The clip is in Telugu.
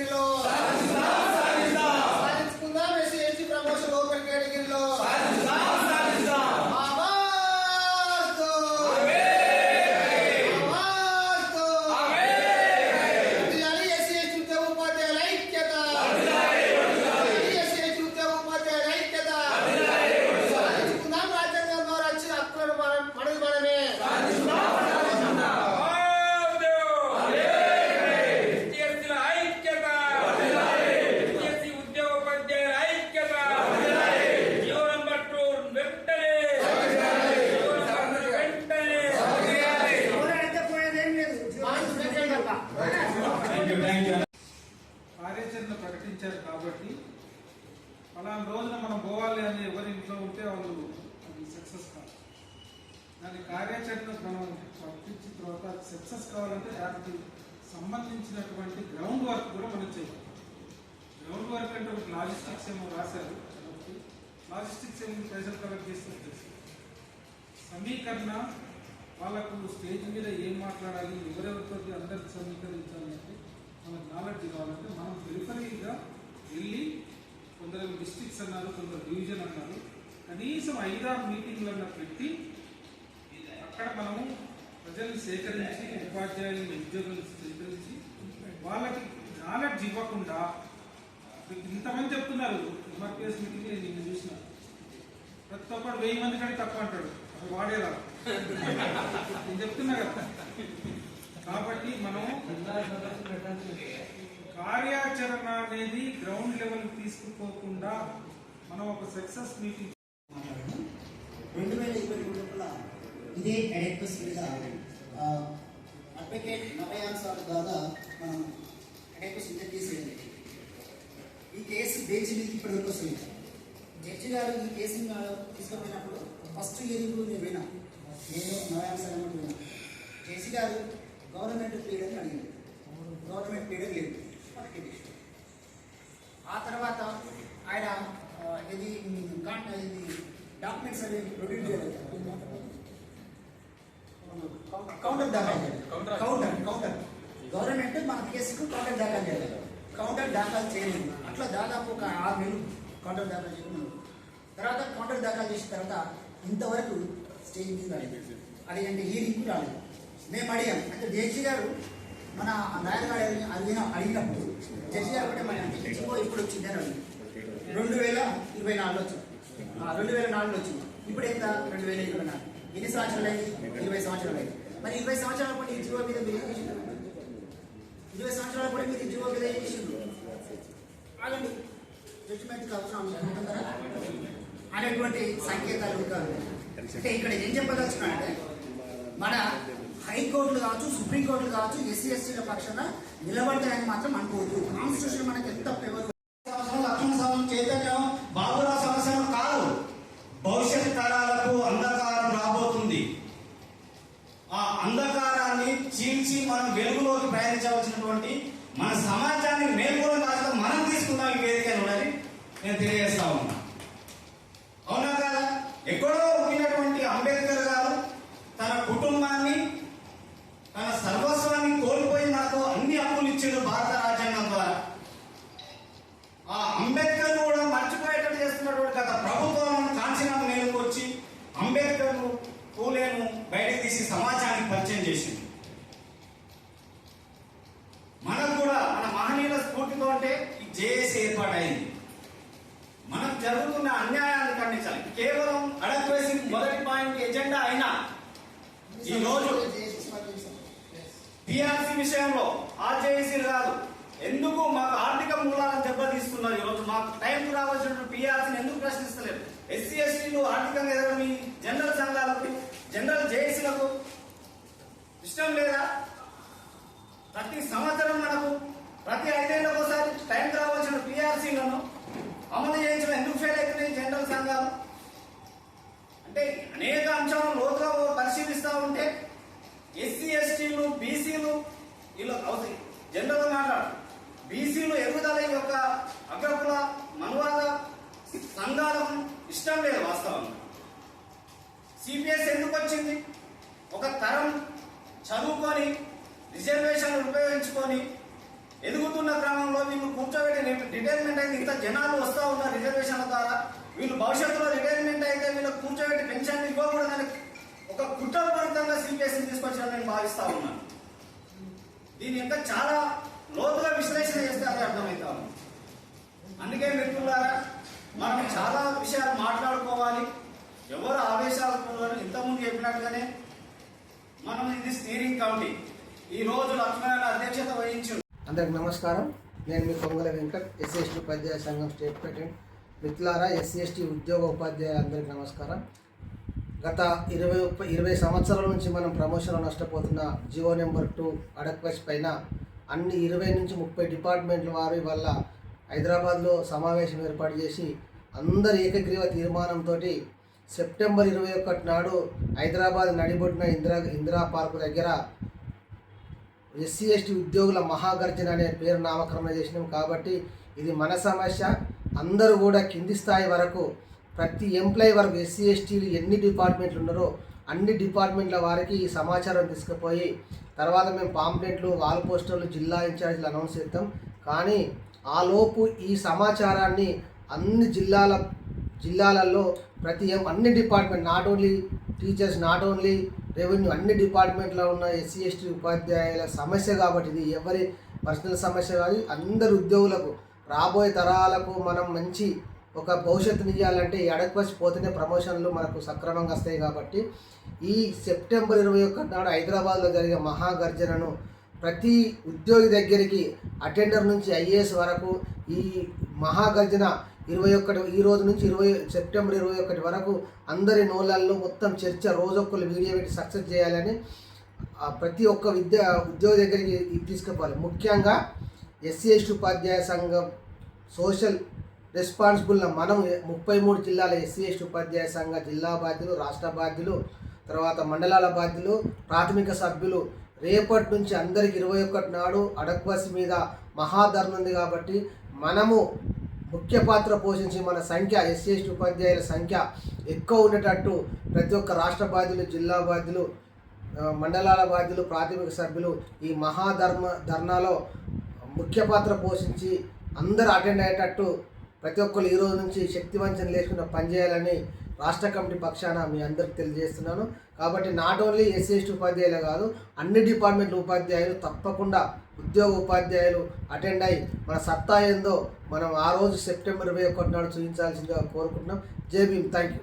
కేటగిరీలో సాధించుకుందాం ఎస్సీ ఎస్టీ ప్రమోషన్ ఓపెన్ కేటగిరీలో ఆవాజ్తో! ఆవాజ్తో! వర్ధిల్లాలి ఎస్సీ ఎస్టీ ఉద్యోగ ఉపాధ్యాయుల ఐక్యత వర్ధిల్లాలి ఎస్సీ ఎస్టీ ఉద్యోగ ఉపాధ్యాయుల ఐక్యత సాధించుకుందాం రాజ్యాంగం ద్వారా వచ్చిన హక్కులను మనం మనది మనమే కార్యాచరణ ప్రకటించారు కాబట్టి పలానా రోజున మనం పోవాలి అని ఎవరి ఇంట్లో ఉంటే వాళ్ళు అది సక్సెస్ కాదు. దాని కార్యాచరణ మనం ప్రకటించిన తర్వాత సక్సెస్ కావాలంటే దానికి సంబంధించినటువంటి గ్రౌండ్ వర్క్ కూడా మనం చేయాలి. గ్రౌండ్ వర్క్ అంటే ఒక లాజిస్టిక్స్ ఏమో రాశారు కాబట్టి లాజిస్టిక్స్ ఏమో పైసలు కలెక్ట్ చేసి వచ్చేసి సమీకరణ వాళ్ళకు స్టేజ్ మీద ఏం మాట్లాడాలి ఎవరెవరితో అందరికి సమీకరించాలంటే మనకు నాలెడ్జ్ కావాలంటే మనం పెరిఫరీగా వెళ్ళి కొందరు అన్నారు కొందరు డివిజన్ అన్నారు. కనీసం ఐదారు మీటింగ్లన్నా పెట్టి అక్కడ మనము ప్రజల్ని సేకరించి ఉపాధ్యాయులను ఉద్యోగులను సేకరించి వాళ్ళకి నాలెడ్జ్ ఇవ్వకుండా ఇంతమంది చెప్తున్నారు. ఎంఆర్పిఎస్ మీటింగ్ నేను నిన్ను చూసిన. ప్రతి ఒక్కడు వెయ్యి మంది కంటే తక్కువ అంటాడు. అది వాడేలా? నేను చెప్తున్నా కదా. కాబట్టి మనం కార్యాచరణ అనేది గ్రౌండ్ లెవెల్ తీసుకుపోకుండా మనం ఒక సక్సెస్ మీటింగ్ రెండు వేల ఇరవై మూడులో ఇదే ఎడెక్టస్ మీద ఆ, అడ్వకేట్ నవయాన్ సార్ ద్వారా మనం ఎడెక్టస్ ఇంటర్వ్యూ చేయండి ఈ కేసు బెంచ్ మీదకి ఇప్పటివరకు వస్తుంది జడ్జి గారు ఈ కేసు తీసుకుపోయినప్పుడు ఫస్ట్ ఇయరింగ్ నేను విన్నా నేను నవయాన్ విన్నా జడ్జి గారు గవర్నమెంట్ పీరియడ్ అడిగింది గవర్నమెంట్ పీరియడ్ లేదు. తీసి. ఆ తర్వాత ఆయన ఇది ఇది డాక్యుమెంట్స్ అవి ప్రొడ్యూస్ చేయాలి కౌంటర్ దాఖలు చేయాలి కౌంటర్ కౌంటర్ గవర్నమెంట్ మన కేసుకు కౌంటర్ దాఖలు చేయాలి కౌంటర్ దాఖలు చేయలేదు. అట్లా దాదాపు ఒక ఆరు నెలలు కౌంటర్ దాఖలు చేయడం తర్వాత కౌంటర్ దాఖలు చేసిన తర్వాత ఇంతవరకు స్టేజ్ మీద రాలేదు. అది అంటే ఈ రీతి రాలేదు. మేము అడిగాం. అంటే జడ్జి గారు మన నాయనగారు అడిగిన అడిగినప్పుడు జడ్జి కూడా మన జీవో ఇప్పుడు వచ్చింది అని అడిగింది రెండు వేల ఇరవై నాలుగులో వచ్చింది. రెండు వేల నాలుగులో వచ్చింది. ఇప్పుడు ఎంత? రెండు వేల ఇరవై నాలుగు. ఎన్ని సంవత్సరాలు అయింది? ఇరవై సంవత్సరాలు అయింది. మరి ఇరవై సంవత్సరాల పాటు ఈ జీవో మీద మీరు ఇరవై సంవత్సరాల పాటు మీరు ఈ జీవో మీద ఏం చేసిండ్రు? ఆగండి. జడ్జిమెంట్ అవసరం ఉంటుందా అనేటువంటి సంకేతాలు కాదు అంటే ఇక్కడ ఏం చెప్పదలుచుకున్నానంటే మన హైకోర్టులు కావచ్చు సుప్రీంకోర్టులు కావచ్చు ఎస్సీ ఎస్టీల పక్షాన నిలబడతాయని మాత్రం అనుకోవద్దు. కాన్స్టిట్యూషన్ మనకి ఎంత ఫేవర్ లక్ష్మణ స్వామి చైతన్యం బాబురావు సంవత్సరం కాదు. భవిష్యత్ తరాలకు అంధకారం రాబోతుంది. ఆ అంధకారాన్ని చీల్చి మనం వెలుగులోకి ప్రయాణించవలసినటువంటి మన సమాజాన్ని మేల్కొని బాధ్యత మనం తీసుకుందాం ఈ వేదిక అని నేను తెలియజేస్తా ఉన్నాను. టీఆర్సీ విషయంలో ఆర్జేసీ కాదు ఎందుకు మాకు ఆర్థిక మూలాలను దెబ్బతీస్తున్నారు ఈరోజు మాకు టైం రావాల్సిన పీఆర్సీని ఎందుకు ప్రశ్నిస్తలేదు ఎస్సీ ఎస్టీలు ఆర్థికంగా ఎదగని జనరల్ సంఘాలకు జనరల్ జేఏసీలకు ఇష్టం లేదా? ప్రతి సంవత్సరం మనకు ప్రతి ఐదేళ్ళకు ఒకసారి టైం రావాల్సిన పీఆర్సీలను అమలు చేయించడం ఎందుకు ఫెయిల్ అవుతున్నాయి జనరల్ సంఘాలు? అంటే అనేక అంశాలను లోతుగా పరిశీలిస్తా ఉంటే ఎస్సీ ఎస్టీలు బీసీలు వీళ్ళు అవుతాయి జనరల్ మాట్లాడు బీసీలు ఎదుగుదల యొక్క అగ్రకుల మనువాద సంఘాలకు ఇష్టం లేదు వాస్తవంగా సిపిఎస్ ఎందుకు వచ్చింది? ఒక తరం చదువుకొని రిజర్వేషన్లు ఉపయోగించుకొని ఎదుగుతున్న క్రమంలో వీళ్ళు కూర్చోబెట్టి రిటైర్మెంట్ అయితే ఇంత జనాలు వస్తూ ఉన్నారు రిజర్వేషన్ల ద్వారా. వీళ్ళు భవిష్యత్తులో రిటైర్మెంట్ అయితే వీళ్ళకి కూర్చోబెట్టి పెన్షన్ ఇవ్వకూడదని ఒక కుట్రపూరితంగా సిపిఎస్ని తీసుకొచ్చారని నేను భావిస్తా ఉన్నాను. దీని యొక్క చాలా లోతుగా విశ్లేషణ చేస్తే అది అర్థమవుతా ఉంది అందుకే మిత్రులారా మనం చాలా విషయాలు మాట్లాడుకోవాలి. ఎవరు ఆవేశాలకు ఇంతకుముందు చెప్పినట్టుగానే మనం ఇది స్టీరింగ్ కమిటీ ఈ రోజు లక్ష్మణ అధ్యక్షత వహించు. అందరికి నమస్కారం. నేను మీ కొంగల వెంకట్ ఎస్సీ ఎస్టీ ఉపాధ్యాయ సంఘం స్టేట్ ప్రెసిడెంట్. మిత్రులారా ఎస్సీ ఎస్టీ ఉద్యోగ ఉపాధ్యాయులందరికీ నమస్కారం. గత ఇరవై ఇరవై సంవత్సరాల నుంచి మనం ప్రమోషన్లో నష్టపోతున్న జియో నెంబర్ టూ అడక్వెస్ పైన అన్ని ఇరవై నుంచి ముప్పై డిపార్ట్మెంట్ల వారి వల్ల హైదరాబాద్లో సమావేశం ఏర్పాటు చేసి అందరి ఏకగ్రీవ తీర్మానంతో సెప్టెంబర్ ఇరవై ఒకటి నాడు హైదరాబాద్ నడిబొడ్డున ఇందిరా ఇందిరా పార్కు దగ్గర ఎస్సీ ఎస్టీ ఉద్యోగుల మహాగర్జన అనే పేరు నామకరణం చేసినాం. కాబట్టి ఇది మన సమస్య. అందరూ కూడా కింది స్థాయి వరకు ప్రతి ఎంప్లాయీ వరకు ఎస్సీ ఎస్టీలు ఎన్ని డిపార్ట్మెంట్లు ఉన్నారో అన్ని డిపార్ట్మెంట్ల వారికి ఈ సమాచారం తీసుకుపోయి తర్వాత మేము పాంప్లెట్లు వాల్ పోస్టర్లు జిల్లా ఇన్ఛార్జీలు అనౌన్స్ చేస్తాం. కానీ ఆలోపు ఈ సమాచారాన్ని అన్ని జిల్లాల జిల్లాలలో ప్రతి అన్ని department not only teachers not only revenue అన్ని డిపార్ట్మెంట్లో ఉన్న ఎస్సీ ఎస్టీ ఉపాధ్యాయుల సమస్య కాబట్టి ఇది ఎవరి పర్సనల్ సమస్య కాదు అందరు ఉద్యోగులకు రాబోయే తరాలకు మనం మంచి ఒక భవిష్యత్తుని ఇవ్వాలంటే ఈ పోతేనే ప్రమోషన్లు మనకు సక్రమంగా వస్తాయి కాబట్టి ఈ సెప్టెంబర్ ఇరవై ఒకటి నాడు హైదరాబాద్లో జరిగే మహాగర్జనను ప్రతి ఉద్యోగి దగ్గరికి అటెండర్ నుంచి ఐఏఎస్ వరకు ఈ మహాగర్జన ఇరవై ఒకటి ఈ రోజు నుంచి ఇరవై సెప్టెంబర్ ఇరవై ఒకటి వరకు అందరి నోళ్ళల్లో మొత్తం చర్చ రోజొక్కరు వీడియో పెట్టి సక్సెస్ చేయాలని ప్రతి ఒక్క విద్య ఉద్యోగ దగ్గరికి తీసుకుపోవాలి. ముఖ్యంగా ఎస్సీ ఎస్టీ ఉపాధ్యాయ సంఘం సోషల్ రెస్పాన్సిబుల్ మనం ముప్పై మూడు జిల్లాల ఎస్సీ ఎస్టీ ఉపాధ్యాయ సంఘ జిల్లా బాధ్యులు రాష్ట్ర బాధ్యులు తర్వాత మండలాల బాధ్యులు ప్రాథమిక సభ్యులు. రేపటి నుంచి అందరికి ఇరవై ఒకటి నాడు అడక్వసి మీద మహాధరణ ఉంది కాబట్టి మనము ముఖ్య పాత్ర పోషించి మన సంఖ్య ఎస్సీ ఎస్టీ ఉపాధ్యాయుల సంఖ్య ఎక్కువ ఉండేటట్టు ప్రతి ఒక్క రాష్ట్ర బాధ్యులు జిల్లా బాధ్యులు మండలాల బాధ్యులు ప్రాథమిక సభ్యులు ఈ మహాధర్మ ధర్నాలో ముఖ్య పాత్ర పోషించి అందరూ అటెండ్ అయ్యేటట్టు ప్రతి ఒక్కరు ఈ రోజు నుంచి శక్తివంచన లేకుండా పనిచేయాలని రాష్ట్ర కమిటీ పక్షాన మీ అందరికి తెలియజేస్తున్నాను. కాబట్టి నాట్ ఓన్లీ ఎస్సీ ఎస్టీ ఉపాధ్యాయులే కాదు అన్ని డిపార్ట్మెంట్ల ఉపాధ్యాయులు తప్పకుండా ఉద్యోగ ఉపాధ్యాయులు అటెండ్ అయ్యి మన సత్తా ఏందో మనం ఆ రోజు సెప్టెంబర్ ఇరవై ఒకటి నాడు చూపించాల్సిందిగా కోరుకుంటున్నాం. జై భీమ్. Thank you